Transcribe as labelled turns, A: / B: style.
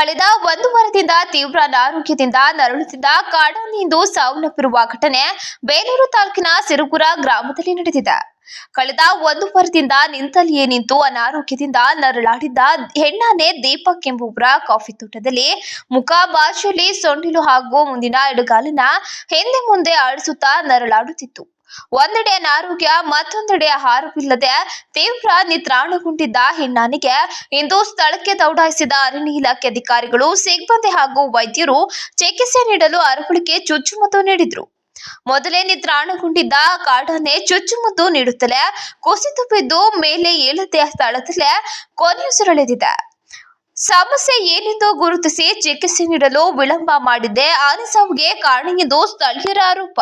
A: ಕಳೆದ ಒಂದು ವಾರದಿಂದ ತೀವ್ರ ಅನಾರೋಗ್ಯದಿಂದ ನರಳುತ್ತಿದ್ದ ಕಾಡಾನೆಯಿಂದ ಸಾವನ್ನಪ್ಪಿರುವ ಘಟನೆ ಬೇಲೂರು ತಾಲೂಕಿನ ಸಿರುಗುರ ಗ್ರಾಮದಲ್ಲಿ ನಡೆದಿದೆ. ಕಳೆದ ಒಂದು ವಾರದಿಂದ ನಿಂತಲ್ಲಿಯೇ ನಿಂತು ಅನಾರೋಗ್ಯದಿಂದ ನರಳಾಡಿದ್ದ ಹೆಣ್ಣಾನೆ ದೀಪಕ್ ಎಂಬುವರ ಕಾಫಿ ತೋಟದಲ್ಲಿ ಮುಖ ಬಾಚಲಿ ಸೊಂಡಿಲು ಹಾಗೂ ಮುಂದಿನ ಎಡುಗಾಲಿನ ಹಿಂದೆ ಮುಂದೆ ಆಡಿಸುತ್ತಾ ನರಳಾಡುತ್ತಿತ್ತು. ಒಂದೆಡೆ ಅನಾರೋಗ್ಯ, ಮತ್ತೊಂದೆಡೆ ಆಹಾರವಿಲ್ಲದೆ ತೀವ್ರ ನಿತ್ರಾಣಗೊಂಡಿದ್ದ ಹೆಣ್ಣಾನಿಗೆ ಇಂದು ಸ್ಥಳಕ್ಕೆ ದೌಡಾಯಿಸಿದ ಅರಣ್ಯ ಇಲಾಖೆ ಅಧಿಕಾರಿಗಳು, ಸಿಬ್ಬಂದಿ ಹಾಗೂ ವೈದ್ಯರು ಚಿಕಿತ್ಸೆ ನೀಡಲು ಅರಹುಳಿಕೆ ಚುಚ್ಚುಮದ್ದು ನೀಡಿದ್ರು. ಮೊದಲೇ ನಿತ್ರಾಣಗೊಂಡಿದ್ದ ಕಾಡಾನೆ ಚುಚ್ಚುಮದ್ದು ನೀಡುತ್ತಲೇ ಕುಸಿದು ಬಿದ್ದು ಮೇಲೆ ಏಳದೆ ಸ್ಥಳದಲ್ಲೇ ಕೊನೆಯುಸಿರೆಳೆದಿದೆ ಸಮಸ್ಯೆ ಏನೆಂದು ಗುರುತಿಸಿ ಚಿಕಿತ್ಸೆ ನೀಡಲು ವಿಳಂಬ ಮಾಡಿದ್ದೆ ಆನೆ ಸಾವಿಗೆ ಕಾರಣ ಎಂದು ಸ್ಥಳೀಯರ ಆರೋಪ.